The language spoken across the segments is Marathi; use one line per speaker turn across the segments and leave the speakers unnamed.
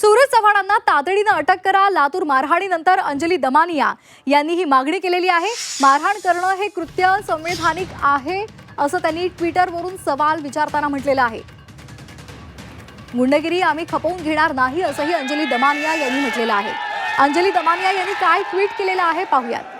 सूरज चव्हाणांना तातडीनं अटक करा. लातूर मारहाणीनंतर अंजली दमानिया यांनी ही मागणी केलेली आहे. मारहाण करणं हे कृत्य संवैधानिक आहे असं त्यांनी ट्विटरवरून सवाल विचारताना म्हटलेलं आहे. गुंडगिरी आम्ही खपवून घेणार नाही असंही अंजली दमानिया यांनी म्हटलेलं आहे. अंजली दमानिया यांनी काय ट्विट केलेलं आहे पाहूयात.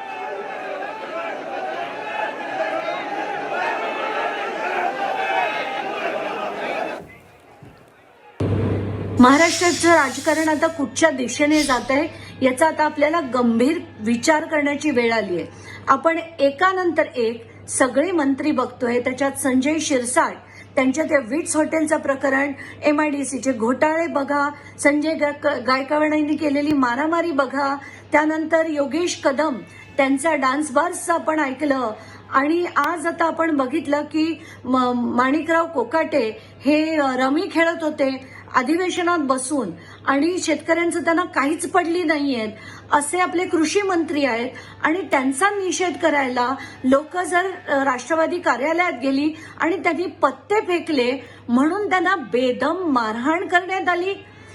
महाराष्ट्राचं राजकारण आता कुठच्या दिशेने जात आहे याचा आता आपल्याला गंभीर विचार करण्याची वेळ आली आहे. आपण एकानंतर एक सगळे मंत्री बघतोय त्याच्यात संजय शिरसाट त्यांच्या त्या विट्स हॉटेलचं प्रकरण एम आय डी सीचे घोटाळे बघा संजय गायक- गायकवाडांनी केलेली मारामारी बघा त्यानंतर योगेश कदम त्यांचा डान्स बार्सचं आपण ऐकलं आणि आज आता आपण बघितलं की म- माणिकराव कोकाटे हे रमी खेळत होते अधिवेशनात बसून आणि शेतकऱ्यांचं त्यांना काहीच पडली नाहीयेत असे आपले कृषी मंत्री आहेत आणि त्यांचा निषेध करायला लोक जर राष्ट्रवादी कार्यालयात गेली आणि त्यांनी पत्ते फेकले म्हणून त्यांना बेदम मारहाण करण्यात आली.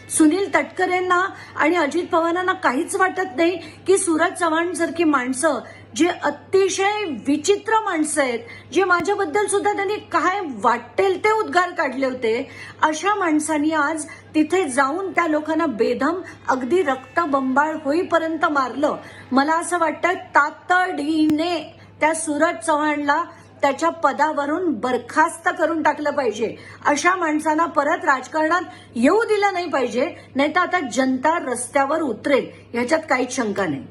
सुनील तटकरेंना आणि अजित पवारांना काहीच वाटत नाही की सूरज चव्हाण सारखी माणसं जे अतिशय विचित्र माणसं आहेत जे माझ्याबद्दल सुद्धा त्यांनी काय वाटेल ते उद्गार काढले होते अशा माणसांनी आज तिथे जाऊन त्या लोकांना बेदम अगदी रक्तबंबाळ होईपर्यंत मारलं. मला असं वाटतं तातडीने त्या सूरज चव्हाणला त्याच्या पदावरून बरखास्त करून टाकलं पाहिजे. अशा माणसांना परत राजकारणात येऊ दिलं नाही पाहिजे नाही तर आता जनता रस्त्यावर उतरेल. ह्याच्यात काहीच शंका नाही.